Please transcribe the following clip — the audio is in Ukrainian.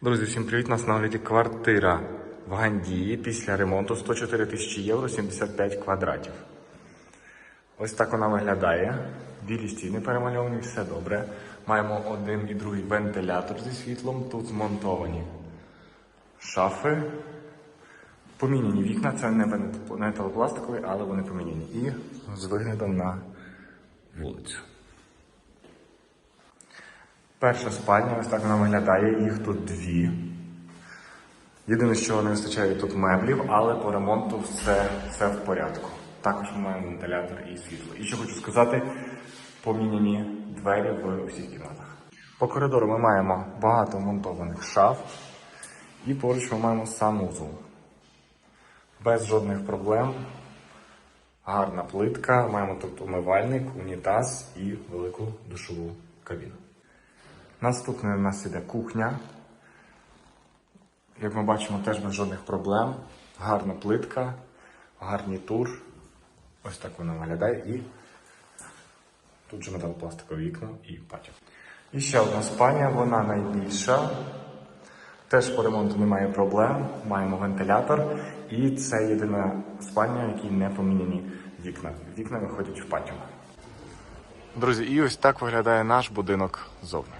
Друзі, всім привіт! Нас на огляді квартира в Гандії після ремонту 104 тисячі євро, 75 квадратів. Ось так вона виглядає. Білі стіни перемальовані, все добре. Маємо один і другий вентилятор зі світлом. Тут змонтовані шафи. Поміняні вікна, це не металопластикові, але вони поміняні. І з виглядом на вулицю. Перша спальня, ось так вона виглядає, їх тут дві. Єдине, що не вистачає тут меблів, але по ремонту все, все в порядку. Також ми маємо вентилятор і світло. І що хочу сказати, поміняні двері в усіх кімнатах. По коридору ми маємо багато монтованих шаф, і поруч ми маємо санузел. Без жодних проблем. Гарна плитка, маємо тут умивальник, унітаз і велику душову кабіну. Наступне у нас іде кухня. Як ми бачимо, теж без жодних проблем. Гарна плитка, гарнітур. Ось так вона виглядає. І тут же металопластикове вікно і патіо. І ще одна спальня, вона найбільша. Теж по ремонту немає проблем. Маємо вентилятор. І це єдина спальня, в якій не поміняні вікна. Вікна виходять в патіо. Друзі, і ось так виглядає наш будинок ззовні.